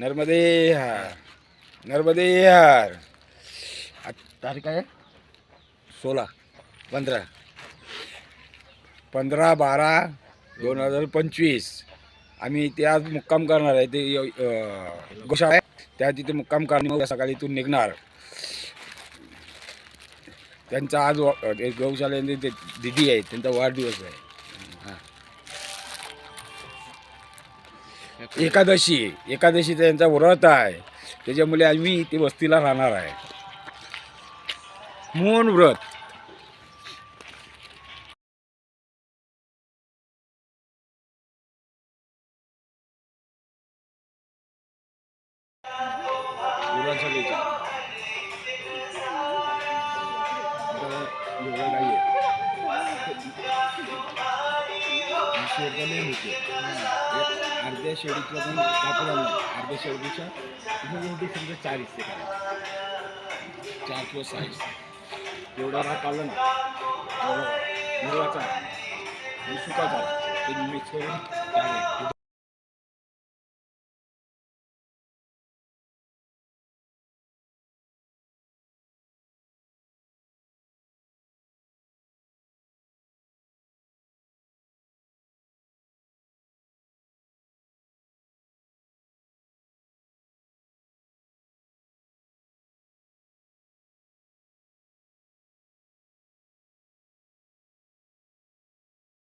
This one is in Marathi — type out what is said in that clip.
नर्मदे हार नर्मदे हार. तारीख आहे? सोळा पंधरा. पंधरा बारा दोन हजार पंचवीस. आम्ही ते आज मुक्काम करणार आहे. ते अं, गोशाळा आहे. त्या तिथे मुक्काम करणार सकाळी इथून निघणार. त्यांचा आज गौशाला दिदी आहे त्यांचा वाढदिवस आहे. एकादशी एकादशीचा यांचा व्रत आहे. त्याच्यामुळे आम्ही ते वस्तीला राहणार आहे. मोहन व्रत. विधानसभेच्या शेरडाने होते एक अर्ध्या शेडीतला पण कापड आणला. अर्ध्या शेडीच्या मोठी समजा चार हिस्से काढा चार किंवा सहा हिस्से तेवढा राग काढला ना तेवढा हिरवाचा आणि सुकाचा. ते मिक्स करून